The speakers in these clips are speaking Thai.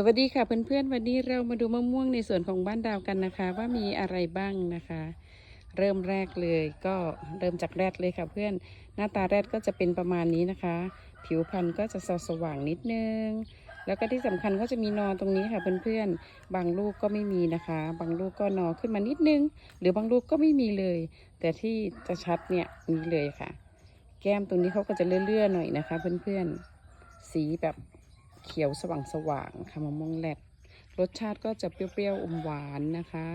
สวัสดีค่ะเพื่อนๆวันนี้เรามาดูมะม่วงในส่วนของบ้านดาวกันนะคะ ว่ามีอะไรบ้างนะคะ เริ่มแรกเลยก็เริ่มจากแรดเลยค่ะเพื่อนหน้าตาแรดก็จะเป็นประมาณนี้นะคะ ผิวพรรณก็จะสว่างนิดนึง แล้วก็ที่สำคัญก็จะมีนอตรงนี้ค่ะเพื่อนๆบางลูกก็ไม่มีนะคะ บางลูกก็นอขึ้นมานิดนึง หรือบางลูกก็ไม่มีเลย แต่ที่จะชัดเนี่ยมีเลยค่ะ แก้มตรงนี้เขาก็จะเลื่อนๆหน่อยนะคะ เพื่อนๆสีแบบ ขียวสว่างสว่างๆค่ะมะม่วงแรดรสชาติก็จะเปรี้ยวๆอมหวานนะคะ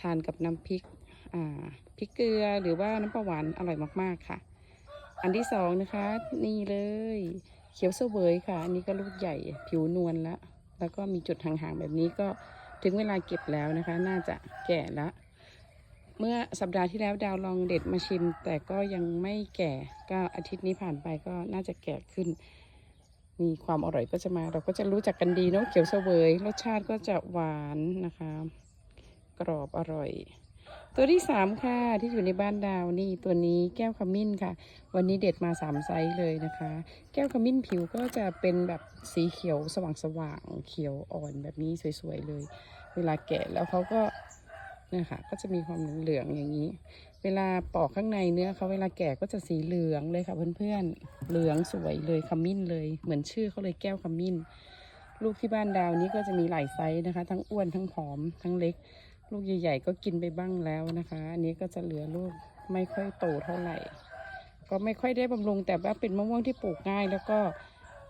ทานกับน้ำพริกอ่าพริกเกลือหรือว่าน้ำปลาหวานอร่อยมากๆค่ะ อันที่สองนะคะ นี่เลย เขียวเสวยค่ะ อันนี้ก็ลูกใหญ่ผิวนวลแล้วแล้วก็มีจุดห่างๆแบบนี้ก็ถึงเวลาเก็บแล้วนะคะ น่าจะแก่ละเมื่อสัปดาห์ที่แล้วดาวลองเด็ดมาชิม แต่ก็ยังไม่แก่ก็อาทิตย์นี้ผ่านไปก็น่าจะแก่ขึ้น มีความอร่อยก็จะมา เราก็จะรู้จักกันดีเนาะเขียวเสวยรสชาติก็จะหวานนะคะ กรอบอร่อย ตัวที่สามค่ะที่อยู่ในบ้านดาวนี่ตัวนี้แก้วขมิ้นค่ะ วันนี้เด็ดมาสามไซส์เลยนะคะ แก้วขมิ้นผิวก็จะเป็นแบบสีเขียวสว่างๆเขียวอ่อนแบบนี้สวยๆเลย เวลาแกะแล้วเขาก็ เนี่ยค่ะ ก็จะมีความเหลืองๆอย่างนี้ เวลาปอกข้างในเนื้อเขาเวลาแก่ก็จะสีเหลืองเลยค่ะเพื่อนๆ เหลืองสวยเลยขมิ้นเลย เหมือนชื่อเขาเลยแก้วขมิ้น ลูกที่บ้านดาวนี้ก็จะมีหลายไซส์นะคะ ทั้งอ้วนทั้งผอมทั้งเล็ก ลูกใหญ่ๆก็กินไปบ้างแล้วนะคะ อันนี้ก็จะเหลือลูกไม่ค่อยโตเท่าไหร่ ก็ไม่ค่อยได้บำรุงแต่ว่าเป็นมะม่วงที่ปลูกง่ายแล้วก็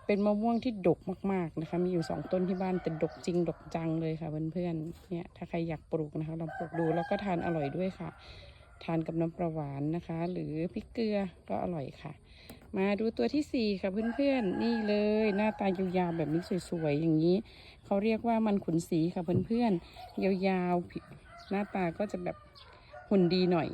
เป็นมะม่วงที่ดกมากๆนะคะ มีอยู่สองต้นที่บ้านแต่ดกจริงดกจังเลยค่ะเพื่อนๆเนี่ยถ้าใครอยากปลูกนะคะลองปลูกดูแล้วก็ทานอร่อยด้วยค่ะ ทานกับน้ำปลาหวานนะคะ หรือพริกเกลือก็อร่อยค่ะ มาดูตัวที่สี่ค่ะเพื่อนๆนี่เลยหน้าตายาวๆแบบนี้สวยๆอย่างนี้เขาเรียกว่ามันขุนสีค่ะเพื่อนๆยาวๆหน้าตาก็จะแบบหุ่นดีหน่อย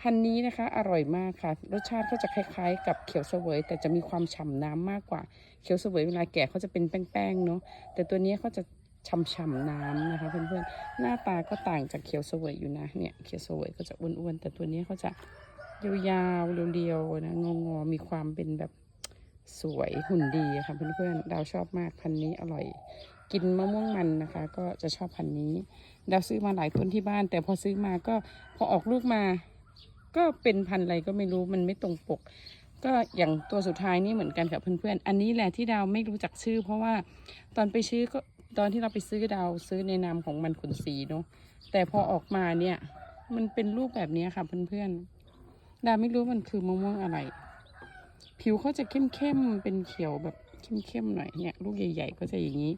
พันธุ์นี้นะคะอร่อยมากค่ะ รสชาติก็จะคล้ายๆ กับเขียวเสวย แต่จะมีความฉ่ำน้ำมากกว่า เขียวเสวยเวลาแก่เขาจะเป็นแป้งๆเนาะแต่ตัวนี้เขาจะฉ่ำๆน้ำนะคะเพื่อนๆหน้าตาก็ต่างจากเขียวเสวยอยู่นะเนี่ยเขียวเสวยก็จะอ้วนๆแต่ตัวนี้เขาจะยาวๆเรียวๆนะงอๆมีความเป็นแบบสวยหุ่นดีค่ะเพื่อนๆดาวชอบมากพันธุ์นี้อร่อย กินมะม่วงมันนะคะ ก็จะชอบพันธุ์นี้ ดาวซื้อมาหลายต้นที่บ้าน แต่พอซื้อมาก็พอออกลูกมา ก็เป็นพันธุ์อะไรก็ไม่รู้มันไม่ตรงปก ก็อย่างตัวสุดท้ายนี่เหมือนกันกับเพื่อนๆ อันนี้แหละที่ดาวไม่รู้จักชื่อ เพราะว่าตอนไปซื้อก็ตอนที่เราไปซื้อดาวซื้อในนามของมันขุนศรีเนาะแต่พอออกมาเนี่ย มันเป็นรูปแบบนี้ค่ะเพื่อนๆดาวไม่รู้มันคือมะม่วงอะไร ผิวเขาจะเข้มๆเป็นเขียวแบบเข้มๆหน่อยเนี่ยลูกใหญ่ ๆ ก็จะอย่างนี้